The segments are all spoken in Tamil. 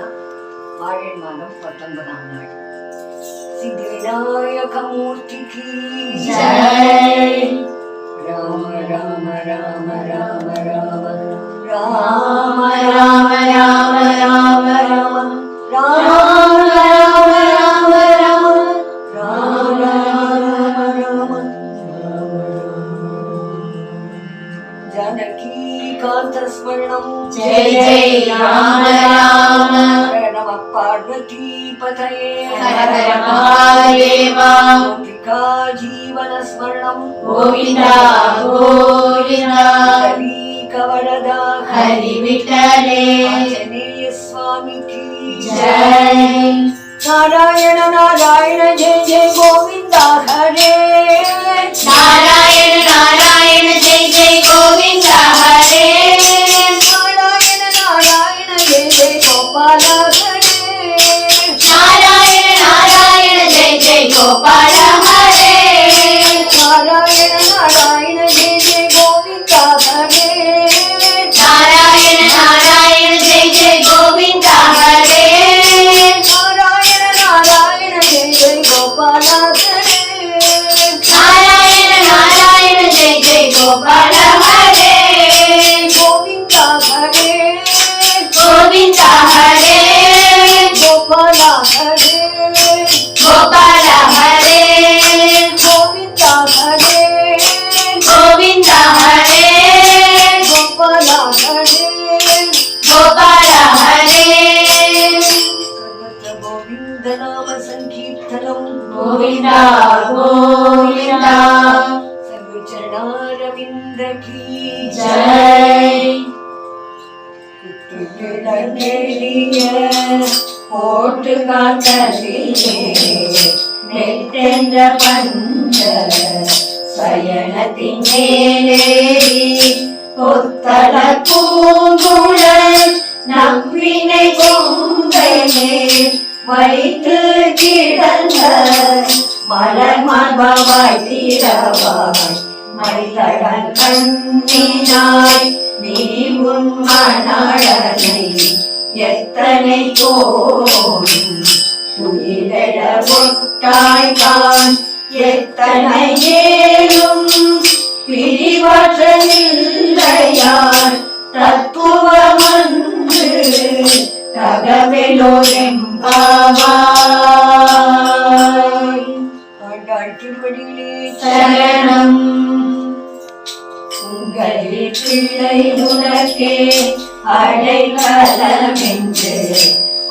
ஆழின் மாதம் பத்தொன்பதாம் நாள் சித்தி விநாயக மூர்த்திக்கு ஜெய். ராம ராம ராம ராம ராம ராம ராம ராம ராம ராம जीवनस्मरणं गोविन्दा गोविन्दा कवरदा हरिविठले जनेय स्वामी की जय नारायण नारायण जय जय गोविन्दा हरे नारायण नारायण जय जय गोविन्दा हरे नारायण नारायण जय जय गोपाला Bye. போட்டு காத்தலிலே நெட்டென்ற பஞ்ச சயனத்தின் மேலேறி கொத்தள பூங்குழல் நம்பினை கொங்கையே வைத்து கிடந்த மலர் மர்பவாய் தீரவாய் மைதடன் கண்ணினாய் நீ உன் மணாளனை எத்தனை போட்டாய்கான் எத்தனை ஏழும் பிரிவற்றில்லையான் தத்துவமன்று தகவலோரெம்பாவாய் சரணம் உங்கள் பிள்ளை உனக்கே அடைக்கலமென்று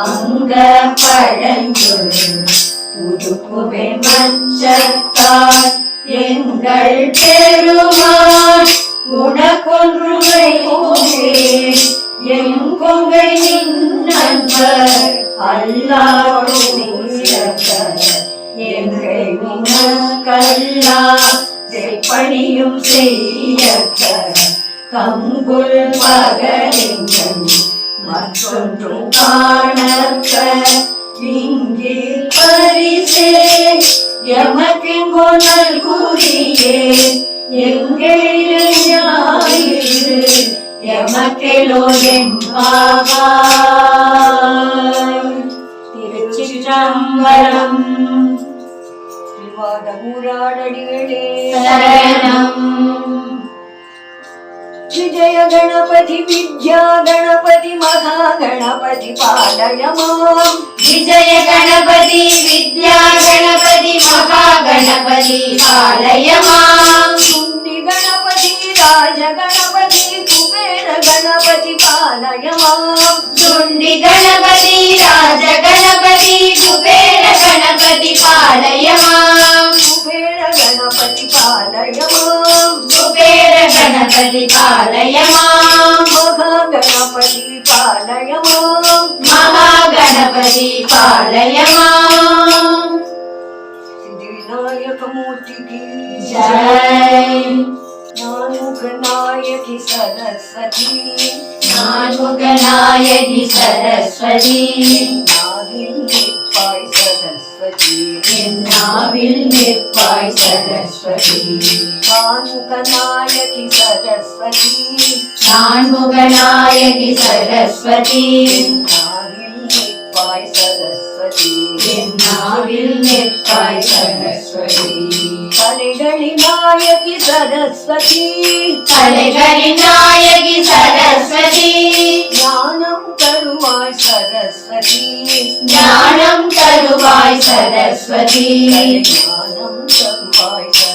அங்க பழஞ்சொல் புதுக்குவே மஞ்சத்தால் எங்கள் பெருமான் உனக்கொன்றுமை போகே எங்கொங்கை நண்பர் அல்லாடும் எங்கள் உனக்கல்லா பணியும் செய்யக்க கங்குள் பகலிங்கன் மற்றொன்றும் காணக்க இங்கே பரிசே எமக்கெங்கோ நல்குரியே எங்களில் ஞாயிறு எமக்கெலோ எம்பாவா திருச்சிற்றம்பலம் ஆழ்வாத ஊராடடிகளே விஜய கணபதி வித்யா கணபதி மகா கணபதி பாலய மாம் விஜய கணபதி வித்யா கணபதி மகா கணபதி பாலய மாம் गणपति राज गणपति कुबेर गणपति पालय माम् शुण्डि गणपति राज गणपति कुबेर गणपति पालय माम् कुबेर गणपति पालय माम् कुबेर गणपति पालय माम् महागणपति पालय माम् महागणपति पालय माम् सिद्धिविनायकमूर्ति की जय சரஸ்வதி. நான்முகநாயகி சரஸ்வதி. நாவில் நிற்பாய் சரஸ்வதி. நாவில் நிற்பாய் சரஸ்வதி. நான்முகநாயகி சரஸ்வதி. நான்முகநாயகி சரஸ்வதி. நாவில் நிற்பாய் சரஸ்வதி. நாவில் நிற்பாய் சரஸ்வதி. கலைகளின் நாயகி சரஸ்வதி. கலைகளின் நாயகி சரஸ்வதி. ஞானம் தருவாய் சரஸ்வதி. ஞானம் தருவாய் சரஸ்வதி. ஞானம் தருவாய் சரஸ்வதி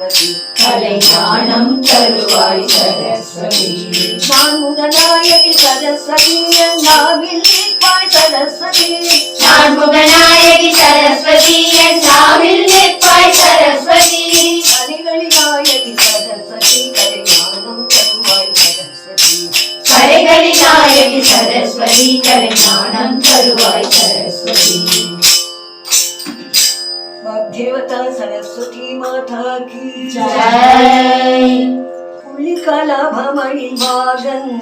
கலை ஞானம் தருவாய் சரஸ்வதி. நான்முகநாயகி சரஸ்வதி என் நாவில் நிற்பாய் சரஸ்வதி. நான்முகநாயகி சரஸ்வதி என் நாவில் நிற்பாய் சரஸ்வதி. சரஸ்வதி கலை ஞானம் தருவாய் சரஸ்வதி. கலைகளின் நாயகி சரஸ்வதி கலை ஞானம் தருவாய் சரஸ்வதி. தேவதா சரஸ்வதி மாதா கி ஜெய் புலிகலபமணி வாகன்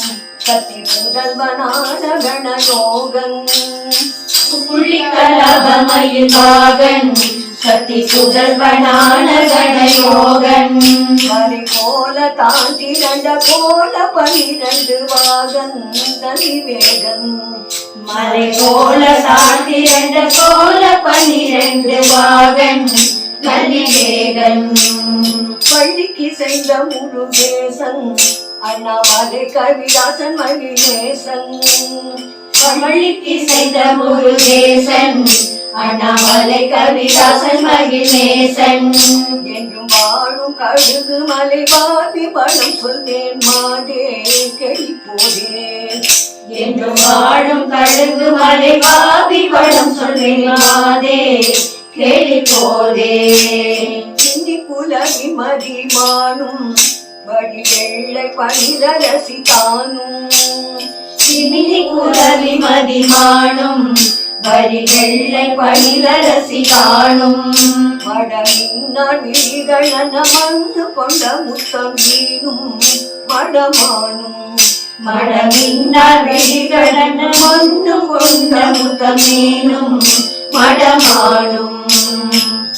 கத்தி முதல்வனான கணயோகன் புள்ளிக்கலபமயில் பாகன் சக்தி சுதர்வனான கணயோகன் மறை போல தாண்டிரண்ட போல பனிரண்டு வாகன் தனிவேகன் மலை போல சாத்திரண்ட போல பன்னிரண்டு வாகன் கலிவேகன் பள்ளிக்கு செய்த முருகேசன் அண்ணாமலை கவிதாசன் மகிழேசன் பள்ளிக்கு செய்த முருகேசன் அண்ணாமலை கவிதாசன் மகிழ்நேசன் என்றும் வாழும் கழுகு மலை பாதி பணம் சொல்வேன் மாதே கெளி போதே என்றும் வாழும் கழுகு மலை பாவி படம் சொல்லினாதே கேலி போதே இந்தி புலவி மதிமானும் வடி வெள்ளை பனிரசி தானும் சிமிலி குலவி மதிமானும் வரி பயிலரசி காணும். மடமின்னான் விழிகளன மண்ணு கொண்ட முத்தம் மடமானும் மடமின்னார் வெளிகளன மண்ணு கொண்ட முத்தமீனும் மடமானும்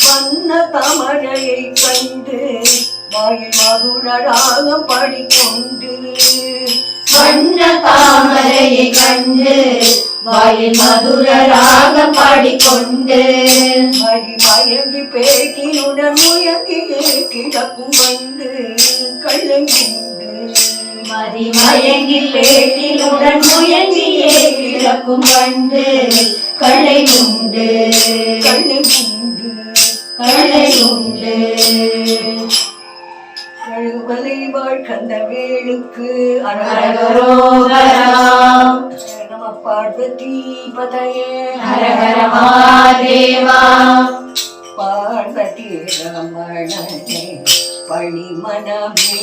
மன்ன தமரையை கண்டு வாயில் மதுர படிக்கொண்டு வண்ண தாமரையை கண்டு வாயில் மதுர ராகம் பாடிக்கொண்டு மடி மயங்கி பேட்டினுடன் முயங்கியே கிடக்கும் வந்து கள்ளங்குண்டு. மதிமயங்கில் பேட்டிலுடன் முயங்கியே கிடக்கும் கண்டு களை உண்டு கள்ளங்குண்டு களை உண்டு கழுவலை வாழ் கந்த வேலுக்கு நம பார்வதி பதையே பார்வதி ரமணனே பணிமனமே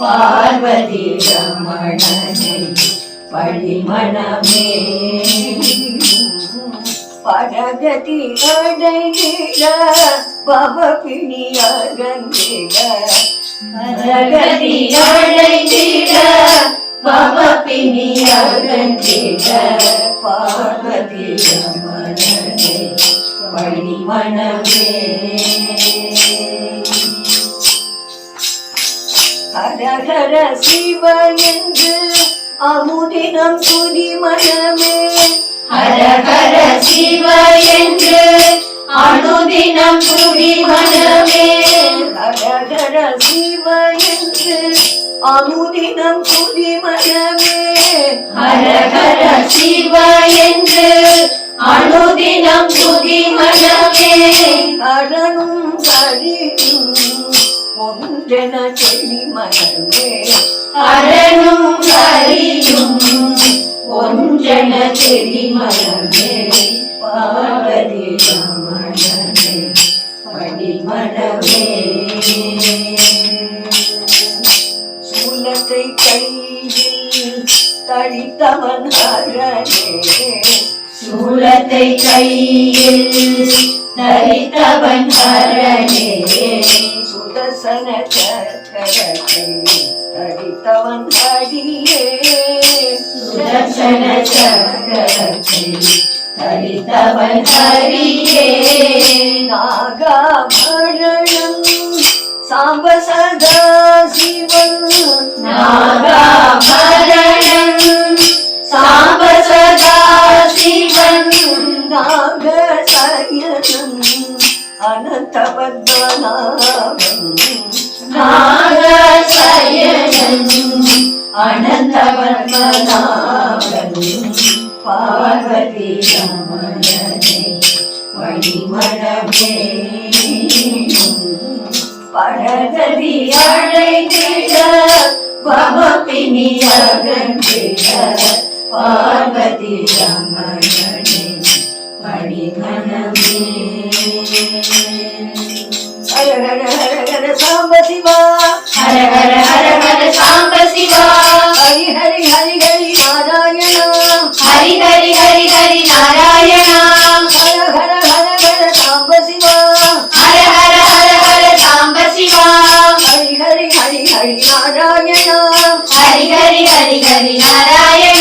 பார்வதி ரமணனை பழிமணமே பரகதி அடைகிற பவ பிணியகந்திட பரகதி அடைந்திட பவ பிணியகந்திட பார்வதி ரமணனை பழிமணமே ஹரஹர சிவ என்று அமுதினம் சுதி மனமே ஹரஹர சிவ என்று அனுதினம் துதி மனமே. ஹரஹர சிவ என்று அமுதினம் சுதி மனமே. ஹரஹர சிவ என்று அனுதினம் துதி மனமே. அறனும் கழியும் ஒன்றென செடி மனமே. அரணும் அறியும் ஒன்றென மனமே பார்வதி ரமணனே படிமணமே சூலத்தை கையில் தடித்தவன் ஹரனே. சூலத்தை கையில் தரித்தவன் ஹரணே சுதர்சன சக்கரத்தை தடித்தவன் ஹரியே சுதர்சன சக்கரத்தை தரித்தவன் ஹரியே நாகாபரணம் சாம்ப சதா சிவன் நாகாபரணம் சாம்ப சதா நாகசயனம் அனந்த பத்மநாபம் நாகசயனன் பார்வதி ரமணனை பரகதி அழைத்திட அகன்றிட பார்வதி హర హర హర హర సాంబ శివ హర హర హర హర సాంబ శివ హరి హరి హరి హరి నారాయణ హరి హరి హరి హరి నారాయణ హరి హరి హరి హరి నారాయణ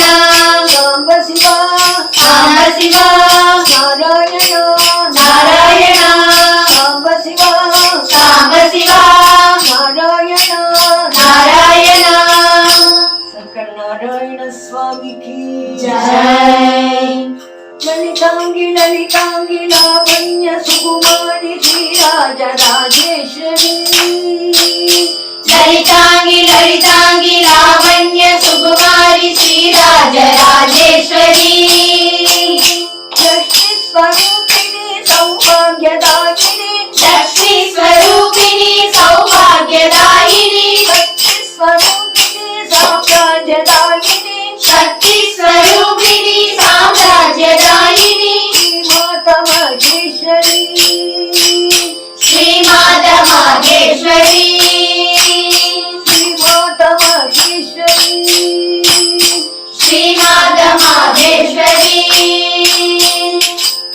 రాజరాజేశ్వరి. లక్ష్మీ స్వరూపిణి సౌభాగ్యదాయిని. లక్ష్మీ స్వరూపిణి సౌభాగ్యదాయిని. శక్తి స్వరూపిణి సామ్రాజ్యదాయిని శక్తి స్వరూపిణి సామ్రాజ్యదాయిని శ్రీమాత మహేశ్వరి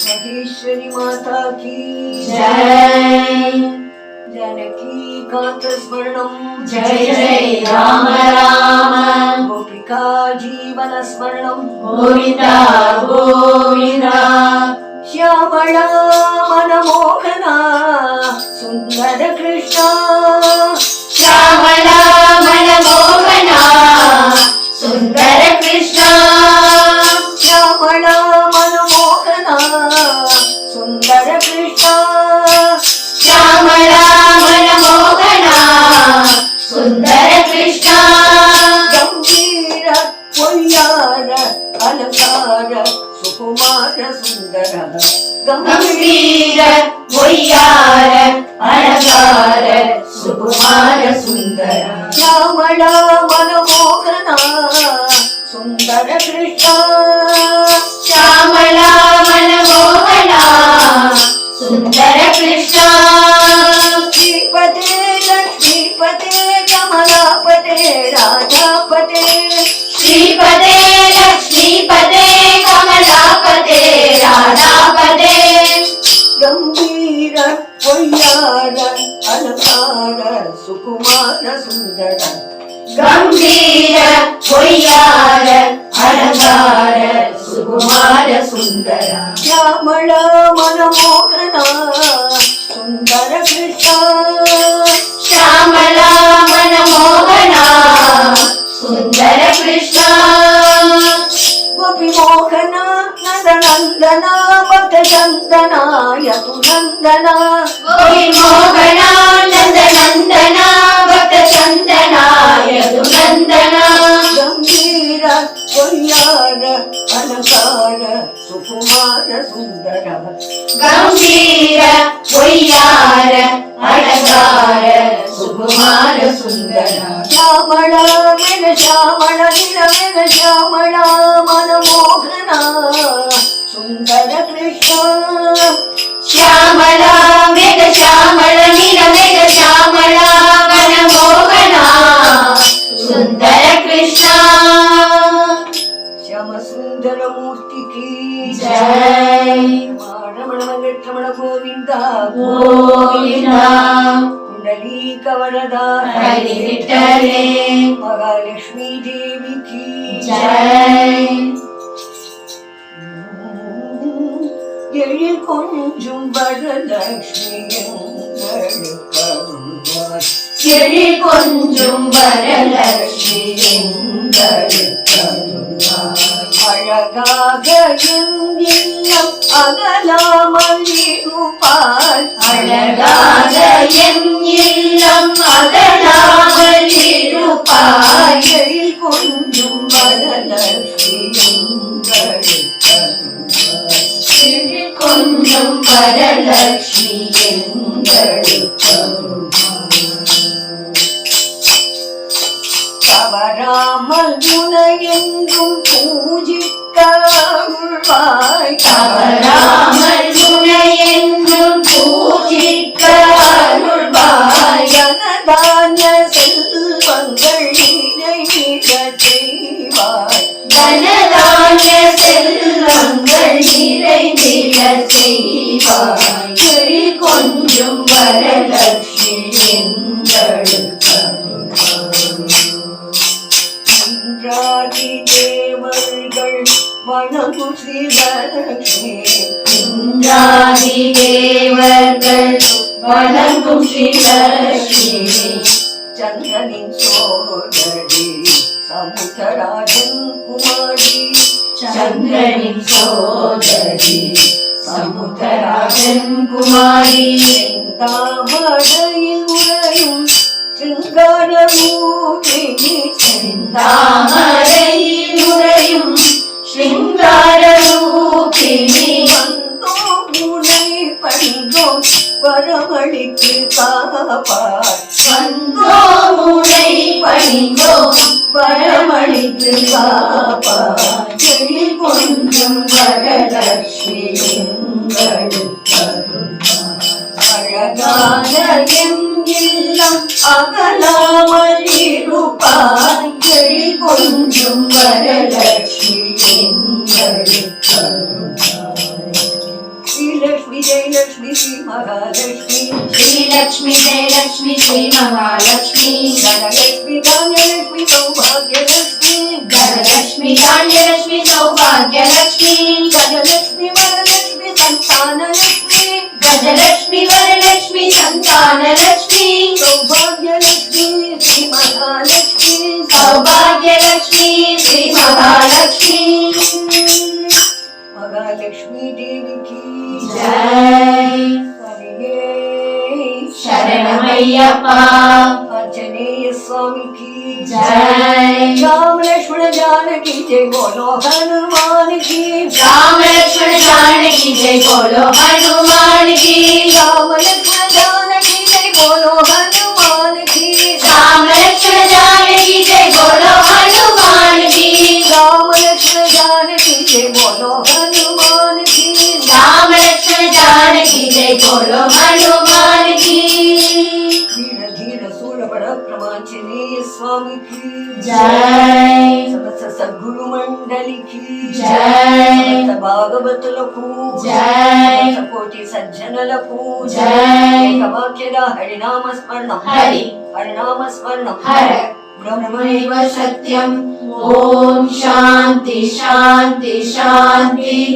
महेश्वरी माता की जय जानकी कांत स्मरणम जय जय राम राम गोपिका जीवन स्मरणम गोविंदा गोविंदा श्यामला मनमोहना सुंदर कृष्णा சுந்தர கிருஷ்ணா கம்பீர பொய்யார அலங்கார சுகுமார சுந்தர கம்பீர பொய்யார அலங்கார சுகுமார சுந்தர. ராமள மனமோகனா சுந்தர கிருஷ்ணா சுந்தர கிருஷ்ணா ஸ்ரீபதே ஸ்ரீபதே राधा കൊയ്യാട അലങ്കാര സുകുമാര സുന്ദര ഗംഭീര കൊയ്യാട അലങ്കാര സുകുമാര സുന്ദര ശ്യാമള മനമോഹന സുന്ദര കൃഷ്ണ. ശ്യാമള മനമോഹന സുന്ദര കൃഷ്ണ. ഗോപിമോഹന നന്ദന மோகமோக சந்தனாய துநந்தனா கோயில் மோகனானந்த நந்தனா பக்த சந்தனாய துநந்தனா கம்பீர பொய்யார அலங்கார சுகுமார சுந்தர. கம்பீர பொய்யார அலங்கார சுகுமார சுந்தர. ಶ್ಯಾಮಳ ಮೆನ ಶ್ಯಾಮಳ ನಿಲ ಮೆನ ಶ್ಯಾಮಳ सुन्दर कृष्ण। श्यामला मेघ श्यामल नीलमेघ श्यामला मनमोहना। सुन्दर कृष्णा। श्याम सुन्दर मूर्ति की जय। रमण रमण गोविन्द गोविन्दा कुण्डलीक वरदा हरि विठ्ठले महालक्ष्मी देवी की। जय। எழில் கொஞ்சும் வரலட்சுமி எங்களுக்கருள்வாய். எழில் கொஞ்சும் வரலட்சுமி எங்களுக்கருள்வாய். அழகாக இல்லம் அகலாமல் இருப்பார் அழகாக இல்லம் அகலாமல் இருப்பாய் எழில் கொஞ்சும் வரலட்சுமி கொஞ்சம் வரலட்சுமி தவறாமல் முனையெங்கும் பூஜிக்க அருள்வாய் தவறாமல் துணையென்றும் பூஜிக்க அருள்வாய் செல்வங்கள் நிறைவேறச் செய்வாய் தனதான செல்வங்கள் நிறைந்திட செய்வாய் எழில் கொஞ்சம் வரலட்சுமி எங்களுக்கு தேவர்கள் வணங்கும் தேவர்கள் வணங்கும் ஸ்ரீலட்சுமி. சந்திரனின் சோதரி சமுத்தராஜன் ചന്ദ്രനിൽ ചോദരി സമുദ്രരാജൻ കുമാരി താമരയിൽ ഉറയും ശൃംഗാരൂപിണി താമരയിൽ ഉറയും ശൃംഗാരൂപിണി വന്നോ പണ്ടോ முனை பணிந்தோம் வரமளிக்கு காப்பார் வந்தோம் உடை பணிந்தோம் வரமளித்து காப்பார் எழில் கொஞ்சம் வரலட்சுமி எங்களுக்கு அழகான அகலாமல் இருப்பார் எழில் கொஞ்சம் வரலட்சுமி लक्ष्मी जय लक्ष्मी श्री महालक्ष्मी श्री लक्ष्मी जय लक्ष्मी श्री महालक्ष्मी धनलक्ष्मी धान्यलक्ष्मी सौभाग्यलक्ष्मी धनलक्ष्मी धान्यलक्ष्मी सौभाग्यलक्ष्मी गजलक्ष्मी वरलक्ष्मी संतानलक्ष्मी गजलक्ष्मी वरलक्ष्मी संतानलक्ष्मी सौभाग्यलक्ष्मी श्री महालक्ष्मी सौभाग्यलक्ष्मी श्री महालक्ष्मी ஐயப்பா ஆஞ்சநேய சுவாமிக்கு ஜெய் சாமலேஸ்வர ஜானகி ஜெய் போலோ ஹனுமானுக்கு சாமலேஸ்வர ஜானகி ஜெய் போலோ ஹனுமானுக்கு சாமலேஸ்வர ஜானகி ஜெய் போலோ ஹனுமானுக்கு சாமலேஸ்வர ஜானகி ஜெய் போலோ ஹனுமானுக்கு சாமலேஸ்வர ஜானகி ஜெய் போலோ ஹனுமானுக்கு சாமலேஸ்வர ஜானகி ஜெய் போலோ ஹனுமான் स्वामी की जय समस्त सद्गुरु मंडली की जय సమస్త భాగవతులకు జై. సమస్త కోటి సజ్జనులకు జై. ఏకవాక్యద హరినామ స్మరణం హరి. హరినామ స్మరణం हर బ్రహ్మ ब्रह्मैव सत्यम् ॐ शान्ति शान्ति शान्तिः